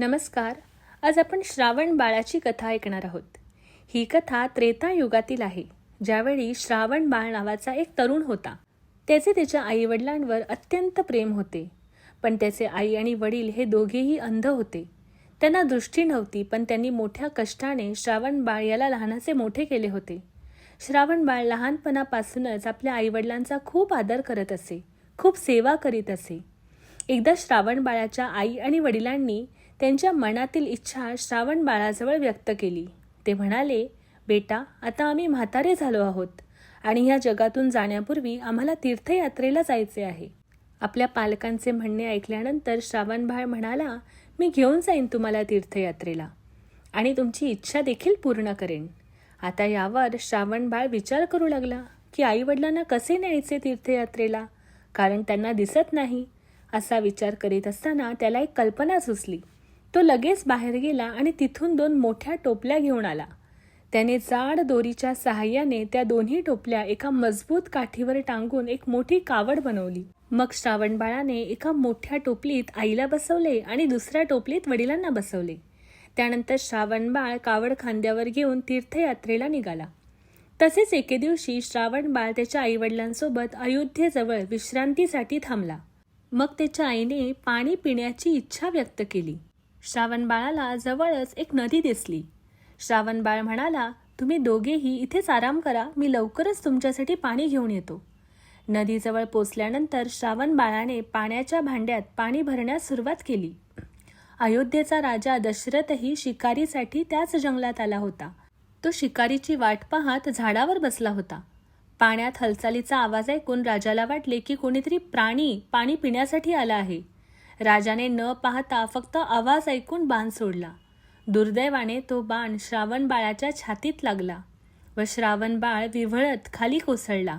नमस्कार. आज आपण श्रावण बाळाची कथा ऐकणार आहोत. ही कथा त्रेता युगातील आहे ज्यावेळी श्रावण बाळ नावाचा एक तरुण होता. त्याचे त्याच्या आईवडिलांवर अत्यंत प्रेम होते पण त्याचे आई आणि वडील हे दोघेही अंध होते. त्यांना दृष्टी नव्हती पण त्यांनी मोठ्या कष्टाने श्रावण बाळ याला लहानाचे मोठे केले होते. श्रावण बाळ लहानपणापासूनच आपल्या आईवडिलांचा खूप आदर करत असे खूप सेवा करीत असे. एकदा श्रावण बाळाच्या आई आणि वडिलांनी त्यांच्या मनातील इच्छा श्रावण बाळाजवळ व्यक्त केली. ते म्हणाले बेटा आता आम्ही म्हातारे झालो आहोत आणि ह्या जगातून जाण्यापूर्वी आम्हाला तीर्थयात्रेला जायचे आहे. आपल्या पालकांचे म्हणणे ऐकल्यानंतर श्रावण बाळ म्हणाला मी घेऊन जाईन तुम्हाला तीर्थयात्रेला आणि तुमची इच्छा देखील पूर्ण करेन. आता यावर श्रावण बाळ विचार करू लागला की आईवडिलांना कसे न्यायचे तीर्थयात्रेला? कारण त्यांना दिसत नाही असा विचार करीत असताना त्याला एक कल्पना सुचली. तो लगेच बाहेर गेला आणि तिथून दोन मोठ्या टोपल्या घेऊन आला. त्याने जाड दोरीच्या सहाय्याने त्या दोन्ही टोपल्या एका मजबूत काठीवर टांगून एक मोठी कावड बनवली. मग श्रावण बाळाने एका मोठ्या टोपलीत आईला बसवले आणि दुसऱ्या टोपलीत वडिलांना बसवले. त्यानंतर श्रावण बाळ कावड खांद्यावर घेऊन तीर्थयात्रेला निघाला. तसेच एके दिवशी श्रावण बाळ त्याच्या आईवडिलांसोबत अयोध्येजवळ विश्रांतीसाठी थांबला. मग त्याच्या आईने पाणी पिण्याची इच्छा व्यक्त केली. श्रावण बाळाला जवळच एक नदी दिसली. श्रावण बाळ म्हणाला तुम्ही दोघेही इथेच आराम करा मी लवकरच तुमच्यासाठी पाणी घेऊन येतो. नदीजवळ पोचल्यानंतर श्रावण बाळाने पाण्याच्या भांड्यात पाणी भरण्यास सुरुवात केली. अयोध्येचा राजा दशरथही शिकारीसाठी त्याच जंगलात आला होता. तो शिकारीची वाट पाहत झाडावर बसला होता. पाण्यात हालचालीचा आवाज ऐकून राजाला वाटले की कोणीतरी प्राणी पाणी पिण्यासाठी आला आहे. राजाने न पाहता फक्त आवाज ऐकून बाण सोडला. दुर्दैवाने तो बाण श्रावण बाळाच्या छातीत लागला व श्रावण बाळ विव्हळत खाली कोसळला.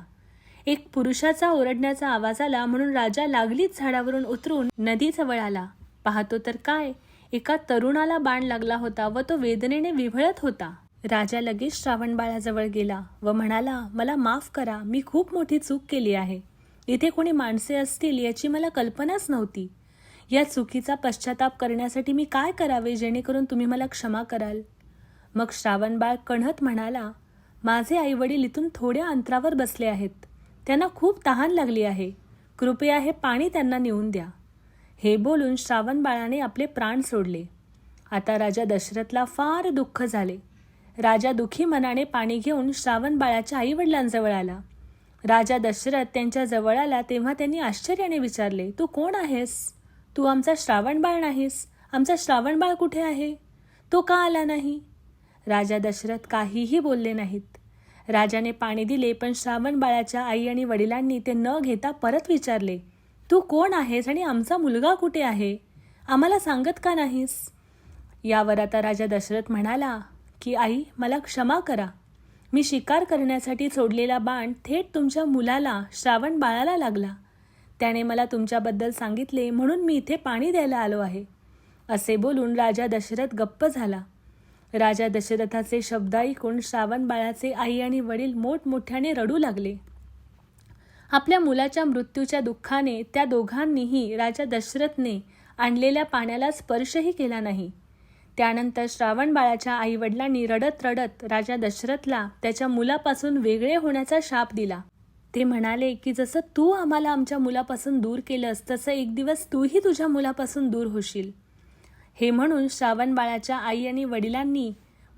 एक पुरुषाचा ओरडण्याचा आवाज आला म्हणून राजा लागलीच झाडावरून उतरून नदीजवळ आला. पाहतो तर काय एका तरुणाला बाण लागला होता व तो वेदनेने विव्हळत होता. राजा लगेच श्रावण बाळाजवळ गेला व म्हणाला मला माफ करा मी खूप मोठी चूक केली आहे. इथे कोणी माणसे असतील याची मला कल्पनाच नव्हती. या चुकीचा पश्चाताप करण्यासाठी मी काय करावे जेणेकरून तुम्ही मला क्षमा कराल? मग श्रावणबाळ कणहत म्हणाला माझे आईवडील इथून थोड्या अंतरावर बसले आहेत. त्यांना खूप तहान लागली आहे. कृपया हे पाणी त्यांना नेऊन द्या. हे बोलून श्रावणबाळाने आपले प्राण सोडले. आता राजा दशरथला फार दुःख झाले. राजा दुखी मनाने पाणी घेऊन श्रावणबाळाच्या आईवडिलांजवळ आला. राजा दशरथ त्यांच्या जवळ आला तेव्हा त्यांनी आश्चर्याने विचारले तू कोण आहेस? तू आमचा श्रावणबाळ नाहीस. आमचा श्रावणबाळ कुठे आहे? तो का आला नाही? राजा दशरथ काहीही बोलले नाहीत. राजाने पाणी दिले पण श्रावण बाळाच्या आई आणि वडिलांनी ते न घेता परत विचारले तू कोण आहेस आणि आमचा मुलगा कुठे आहे? आम्हाला सांगत का नाहीस? यावर आता राजा दशरथ म्हणाला की आई मला क्षमा करा. मी शिकार करण्यासाठी सोडलेला बाण थेट तुमच्या मुलाला श्रावण बाळाला लागला. त्याने मला तुमच्याबद्दल सांगितले म्हणून मी इथे पाणी द्यायला आलो आहे. असे बोलून राजा दशरथ गप्प झाला. राजा दशरथाचे शब्द ऐकून श्रावण बाळाचे आई आणि वडील मोठमोठ्याने रडू लागले. आपल्या मुलाच्या मृत्यूच्या दुःखाने त्या दोघांनीही राजा दशरथने आणलेल्या पाण्याला स्पर्शही केला नाही. त्यानंतर श्रावण बाळाच्या आईवडिलांनी रडत रडत राजा दशरथला त्याच्या मुलापासून वेगळे होण्याचा शाप दिला. ते म्हणाले की जसं तू आम्हाला आमच्या मुलापासून दूर केलंस तसं एक दिवस तूही तुझ्या मुलापासून दूर होशील. हे म्हणून श्रावण बाळाच्या आई आणि वडिलांनी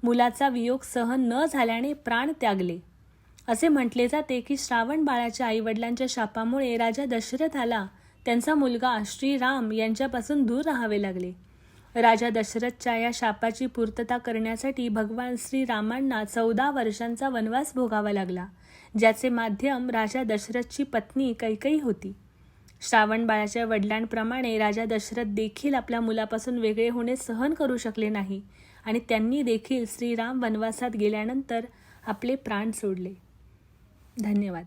मुलाचा वियोग सहन न झाल्याने प्राण त्यागले. असे म्हटले जाते की श्रावण बाळाच्या आईवडिलांच्या शापामुळे राजा दशरथाला त्यांचा मुलगा श्रीराम यांच्यापासून दूर राहावे लागले. राजा दशरथच्या या शापाची पूर्तता करण्यासाठी भगवान श्रीरामांना चौदा वर्षांचा वनवास भोगावा लागला ज्याचे माध्यम राजा दशरथची पत्नी कैकई होती. श्रावण बाळाच्या वडिलांप्रमाणे राजा दशरथ देखील आपल्या मुलापासून वेगळे होणे सहन करू शकले नाही आणि त्यांनी देखील श्रीराम वनवासात गेल्यानंतर आपले प्राण सोडले. धन्यवाद.